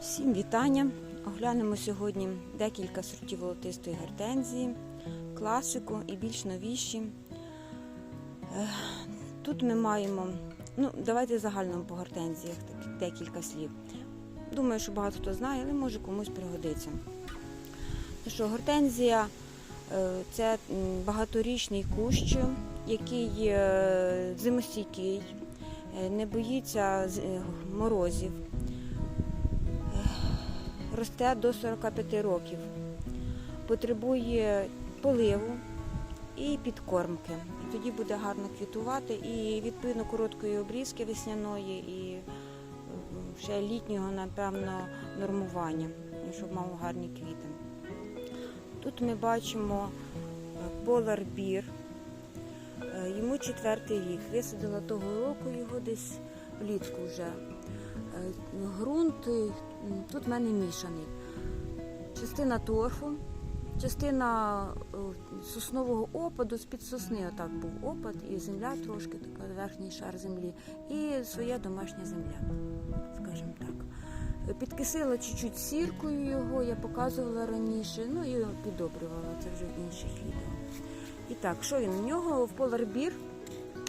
Всім вітання! Оглянемо сьогодні декілька сортів волотистої гортензії, класику і більш новіші. Е, Тут ми маємо, ну, давайте загально по гортензіях декілька слів. Думаю, що багато хто знає, але може комусь пригодиться. Ну що, гортензія е, це багаторічний кущ, який е, зимостійкий, не боїться морозів росте до 45 років, потребує поливу і підкормки. І тоді буде гарно квітувати і відповідно короткої обрізки весняної і е, ще літнього, напевно, нормування, щоб мав гарні квіти. Тут ми бачимо Polar Beer. Е, Йому четвертий рік. Висадила того року його десь влітку вже. Е, Ґрунт е, тут в мене мішаний. Частина торфу, частина е, соснового опаду, з-під сосни отак був опад, і земля трошки, така верхній шар землі, і своя домашня земля, скажімо так. Е, Підкисила чуть-чуть сіркою його, я показувала раніше, ну і підобрювала це вже в інших відео. І так, що він? У нього в поларбір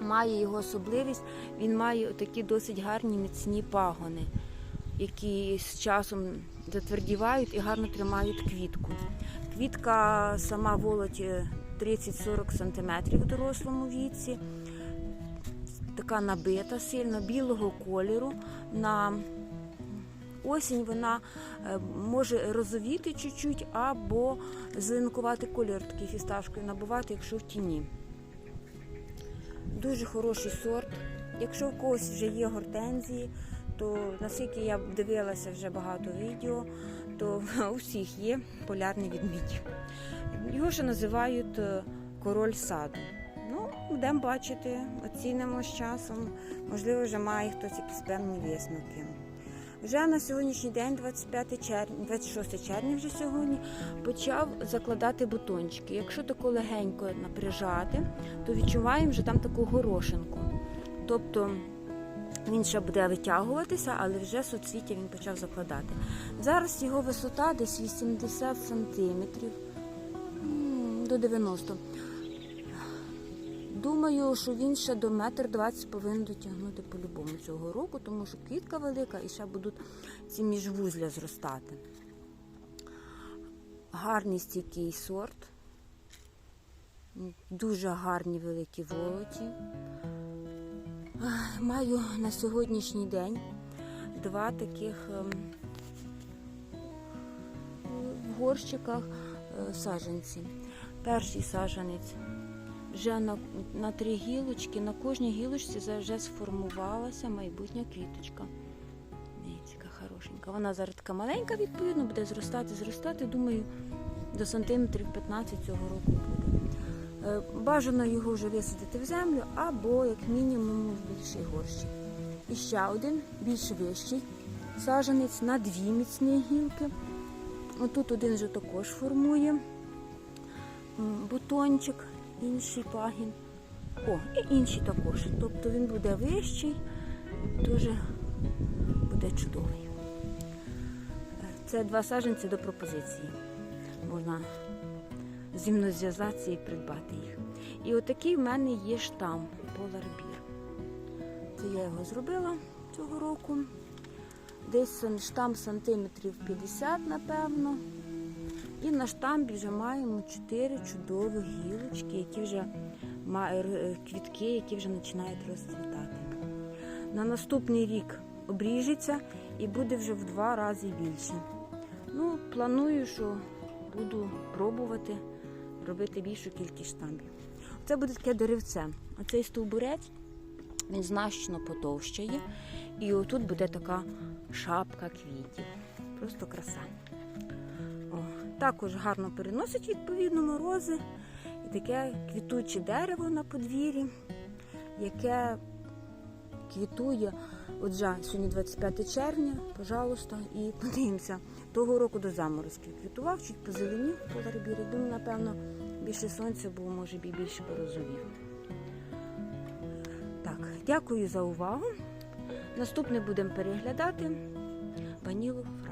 має його особливість, він має такі досить гарні міцні пагони, які з часом затвердівають і гарно тримають квітку. Квітка сама волоті 30-40 см в дорослому віці, така набита сильно, білого кольору. На осінь вона е, може розовіти чуть-чуть або зеленкувати колір такий фісташкою набувати, якщо в тіні. Дуже хороший сорт. Якщо у когось вже є гортензії, то наскільки я дивилася вже багато відео, то у всіх є полярний відмідь. Його ще називають е, король саду. Ну, будемо бачити, оцінимо з часом. Можливо, вже має хтось якісь певні висновки. Вже на сьогоднішній день, 25 червня, 26 червня вже сьогодні, почав закладати бутончики. Якщо тако легенько напряжати, то відчуваємо вже там таку горошинку. Тобто він ще буде витягуватися, але вже соцвіття він почав закладати. Зараз його висота десь 80 сантиметрів м, до 90. Думаю, що він ще до метр двадцять повинен дотягнути по-любому цього року, тому що квітка велика і ще будуть ці міжвузля зростати. Гарний стійкий сорт, дуже гарні великі волоті. Маю на сьогоднішній день два таких ем, в горщиках е, саджанці. Перший саджанець вже на, на три гілочки, на кожній гілочці вже сформувалася майбутня квіточка. Яка хорошенька. Вона зараз така маленька, відповідно, буде зростати, зростати. Думаю, до сантиметрів 15 цього року буде. Е, Бажано його вже висадити в землю або, як мінімум, в більший горщик. І ще один, більш вищий саджанець на дві міцні гілки. Отут один вже також формує бутончик, інший пагін. О, і інший також. Тобто він буде вищий, дуже буде чудовий. Це два саджанці до пропозиції. Можна зі мною зв'язатися і придбати їх. І отакий в мене є штамп Beer. Це я його зробила цього року. Десь штамп сантиметрів 50, напевно. І на штампі вже маємо 4 чудові гілочки, які вже квітки, які вже починають розцвітати. На наступний рік обріжеться і буде вже в два рази більше. Ну, планую, що буду пробувати робити більшу кількість штампів. Це буде таке деревце. Оцей стовбурець він значно потовщає. І отут буде така шапка квітів. Просто краса. Також гарно переносить відповідно морози. І таке квітуче дерево на подвір'ї, яке квітує. Отже, сьогодні 25 червня, пожалуйста, і подивимося. Того року до заморозків квітував, чуть позеленів по ларбірі. Думаю, напевно, більше сонця було, може б і більше порозовів. Так, дякую за увагу. Наступне будемо переглядати Ванілу Фрай.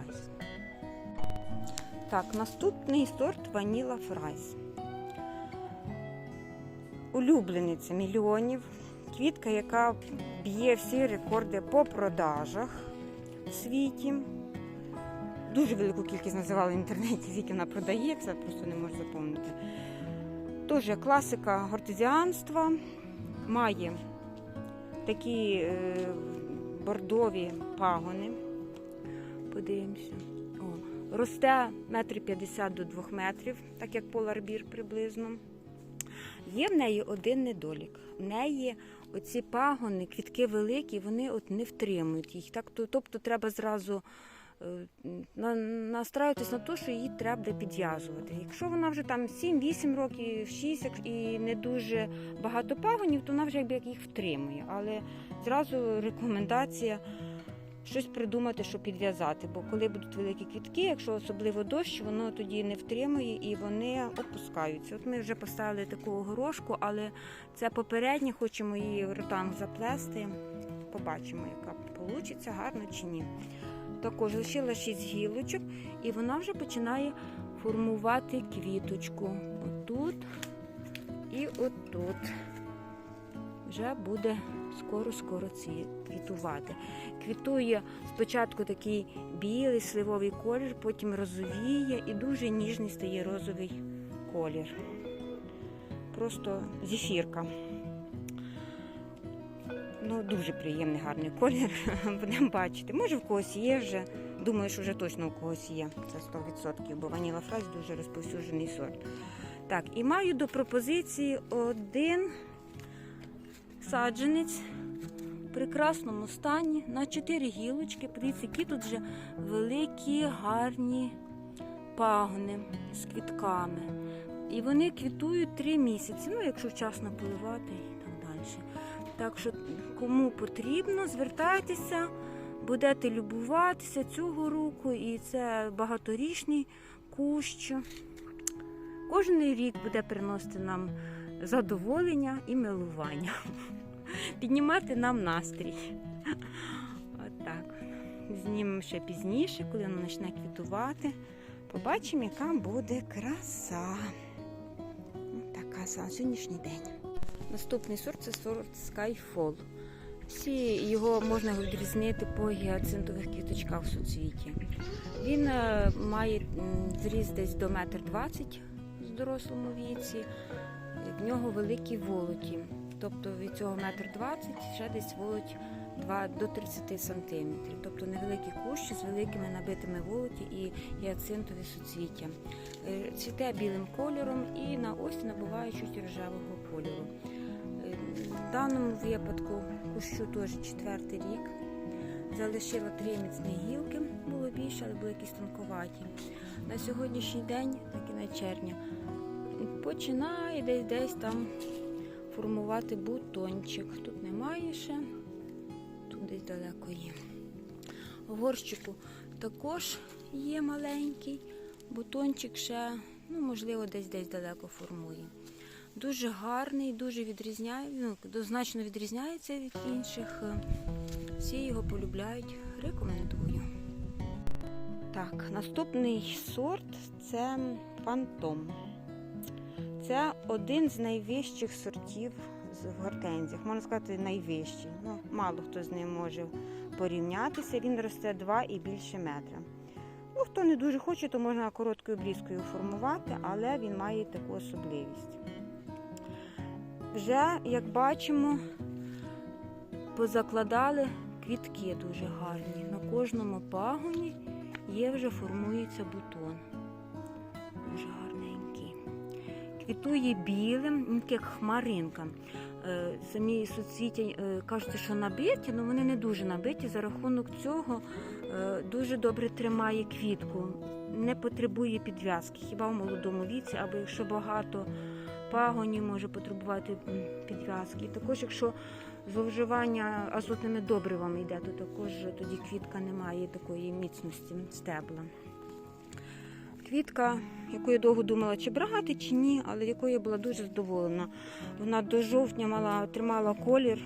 Так, наступний сорт Ваніла Фрайс. Улюблениця мільйонів. Квітка, яка б'є всі рекорди по продажах в світі. Дуже велику кількість називали в інтернеті, скільки вона продається, просто не можу запомнити. Дуже класика гортезіанства. Має такі е, бордові пагони. Подивимося. Росте метр п'ятдесят до двох метрів, так як поларбір приблизно. Є в неї один недолік. В неї оці пагони, квітки великі, вони от не втримують їх. Так, тобто треба зразу е, на, настраюватись на те, що її треба підв'язувати. Якщо вона вже там 7-8 років, 6 і не дуже багато пагонів, то вона вже якби їх втримує. Але зразу рекомендація щось придумати, щоб підв'язати. Бо коли будуть великі квітки, якщо особливо дощ, воно тоді не втримує і вони опускаються. От ми вже поставили таку горошку, але це попереднє, хочемо її в ротанг заплести. Побачимо, яка вийде, гарно чи ні. Також лишила 6 гілочок, і вона вже починає формувати квіточку. Отут і отут. Вже буде скоро-скоро квітувати. Квітує спочатку такий білий сливовий колір, потім розовіє і дуже ніжний стає розовий колір. Просто зефірка. Ну, дуже приємний гарний колір. Будемо бачити. Може в когось є вже. Думаю, що вже точно у когось є. Це 100%, бо ваніла фраз дуже розповсюджений сорт. Так, і маю до пропозиції один саджанець в прекрасному стані на 4 гілочки. Подивіться, які тут вже великі, гарні пагони з квітками. І вони квітують 3 місяці, ну, якщо вчасно поливати і так далі. Так що, кому потрібно, звертайтеся, будете любуватися цього року, і це багаторічний кущ. Кожен рік буде приносити нам задоволення і милування, піднімати нам настрій. Отак. Знімемо ще пізніше, коли воно почне квітувати. Побачимо, яка буде краса. Ось Така за сьогоднішній день. Наступний сорт це сорт Skyfall. Всі його можна відрізнити по гіацинтових квіточках в суцвіті. Він е, має м, зріст десь до 1,20 м в дорослому віці. В нього великі волоті. Тобто від цього 1,20 м ще десь волоть 2 до 30 см. Тобто невеликі кущі з великими набитими волоті і гіацинтові суцвіття. Е, Цвіте білим кольором і на осінь набуває чуть рожевого кольору. Е, В даному випадку кущу теж четвертий рік. Залишила три міцні гілки, було більше, але були якісь тонковаті. На сьогоднішній день, так і на червня, починає десь десь там формувати бутончик. Тут немає ще, тут десь далеко є. В горщику також є маленький, бутончик ще, ну, можливо, десь десь далеко формує. Дуже гарний, дуже відрізняє, ну, значно відрізняється від інших. Всі його полюбляють. Рекомендую. Так, наступний сорт це фантом. Це один з найвищих сортів з гортензіях. Можна сказати, найвищий. Ну, мало хто з ним може порівнятися. Він росте 2 і більше метра. Ну, хто не дуже хоче, то можна короткою обрізкою формувати, але він має таку особливість. Вже, як бачимо, позакладали квітки дуже гарні. На кожному пагоні є вже формується бутон. Дуже гарненький. Квітує білим, як хмаринка. Е, Самі суцвіття е, кажуть, що набиті, але вони не дуже набиті. За рахунок цього е, дуже добре тримає квітку, не потребує підв'язки, хіба в молодому віці, або якщо багато пагонів може потребувати підв'язки. І також, якщо зловживання азотними добривами йде, то також тоді квітка не має такої міцності стебла. Квітка, яку я довго думала, чи брати, чи ні, але якою я була дуже задоволена. Вона до жовтня мала, тримала колір.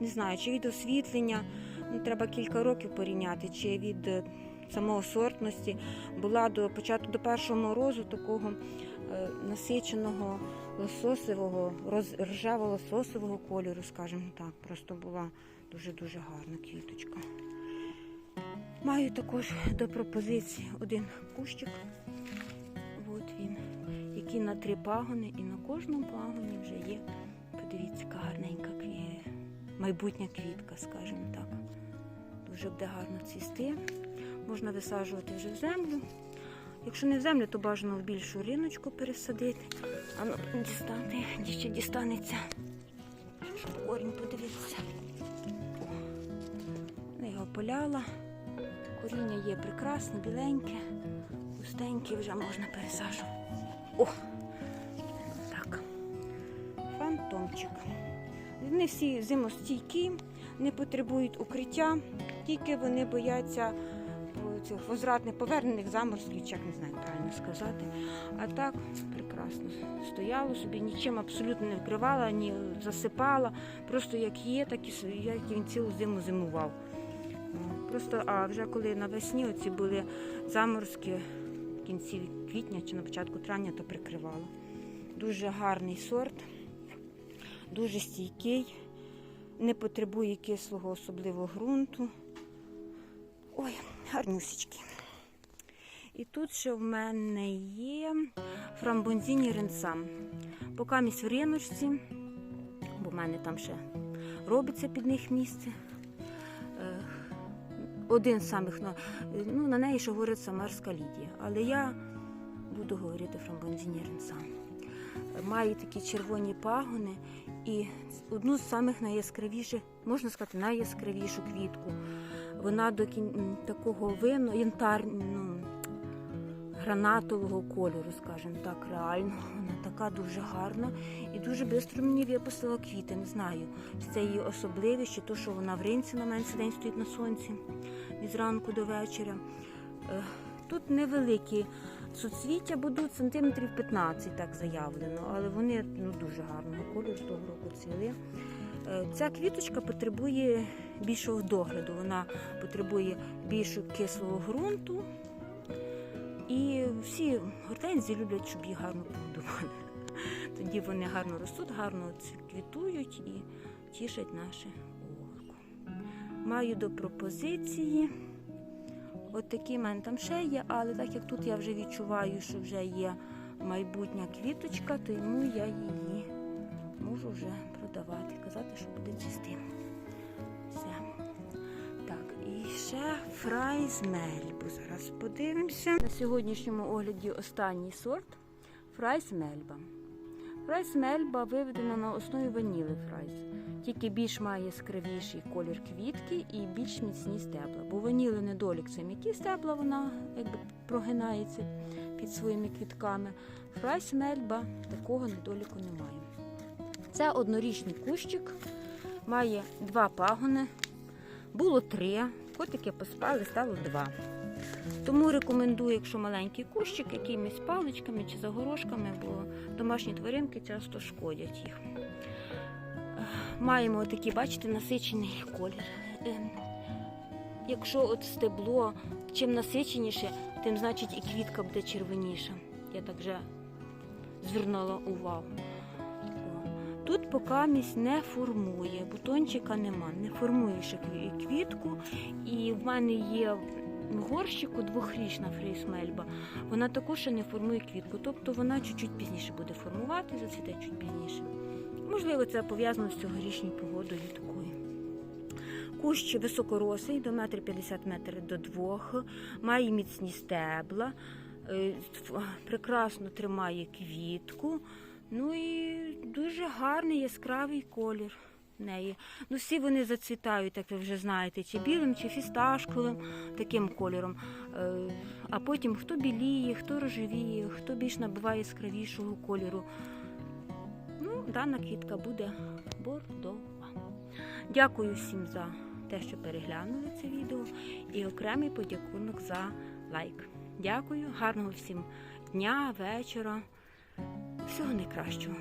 Не знаю, чи від освітлення, ну, треба кілька років порівняти, чи від е, самого сортності була до початку до першого морозу такого е, насиченого лососевого, роз, ржаво-лососового кольору, скажімо так. Просто була дуже-дуже гарна квіточка. Маю також до пропозиції один кущик. От він, який на три пагони, і на кожному пагоні вже є, подивіться, гарненька кві... майбутня квітка, скажімо так. Дуже буде гарно цвісти. Можна висаджувати вже в землю. Якщо не в землю, то бажано в більшу риночку пересадити. А ну дістати, ще дістанеться. Щоб корінь подивитися. Я його поляла. Коріння є прекрасне, біленьке, густеньке, вже можна пересаджувати. О! Так. Фантомчик. Вони всі зимостійкі, не потребують укриття, тільки вони бояться цих возвратних повернених заморозків, не знаю правильно сказати. А так прекрасно стояло собі, нічим абсолютно не вкривала, ні засипала. Просто як є, так і як він цілу зиму зимував. Просто, а вже коли навесні оці були заморозки в кінці квітня чи на початку травня, то прикривала. Дуже гарний сорт, дуже стійкий, не потребує кислого особливо ґрунту. Ой, гарнюсічки. І тут ще в мене є фрамбонзіні ренсам. Поки місь в риночці, бо в мене там ще робиться під них місце. Один з самих, ну, ну на неї ще говорить Самарська Лідія. Але я буду говорити ренсам. Має такі червоні пагони і одну з самих найяскравіших, можна сказати, найяскравішу квітку. Вона до кін... такого вину, янтар, ну, гранатового кольору, скажімо так, реально. Вона така дуже гарна і дуже швидко мені випустила квіти. Не знаю, це її особливість, чи то, що вона в ринці на менше день стоїть на сонці від зранку до вечора. Е, Тут невеликі суцвіття будуть сантиметрів 15, так заявлено, але вони ну, дуже гарного кольору того року цвіли. Е, Ця квіточка потребує більшого догляду, вона потребує більшого кислого ґрунту. І всі гортензії люблять, щоб їх гарно погодували. Тоді вони гарно ростуть, гарно квітують і тішать наше око. Маю до пропозиції. От такі в мене там ще є, але так як тут я вже відчуваю, що вже є майбутня квіточка, то йому я її можу вже продавати, казати, що буде цвісти. Ще фрайз мельбу. Зараз подивимося. На сьогоднішньому огляді останній сорт фрайз мельба. Фрайз мельба виведена на основі ваніли фрайз. Тільки більш має яскравіший колір квітки і більш міцні стебла. Бо ваніли недолік це м'які стебла, вона якби прогинається під своїми квітками. Фрайс мельба такого недоліку немає. Це однорічний кущик, має два пагони. Було три, котики поспали, стало два. Тому рекомендую, якщо маленький кущик, якимись паличками чи загорошками, бо домашні тваринки часто шкодять їх. Маємо такий, бачите, насичений колір. Ем, Якщо от стебло чим насиченіше, тим значить і квітка буде червоніша. Я так вже звернула увагу. Місь не формує, бутончика нема, не формує ще квітку. І в мене є горщику двохрічна фрейсмельба. Вона також ще не формує квітку, тобто вона чуть-чуть пізніше буде формувати, зацвіте чуть пізніше. Можливо, це пов'язано з цьогорічною погодою такою. Кущ високоросий до 1,50 метрів до 2, має міцні стебла, е, прекрасно тримає квітку. Ну і дуже гарний яскравий колір в неї. Ну, всі вони зацвітають, як ви вже знаєте, чи білим, чи фісташковим таким кольором. Е, А потім хто біліє, хто рожевіє, хто більш набуває яскравішого кольору. Ну, дана квітка буде бордова. Дякую всім за те, що переглянули це відео, і окремий подякунок за лайк. Дякую, гарного всім дня, вечора, всього найкращого.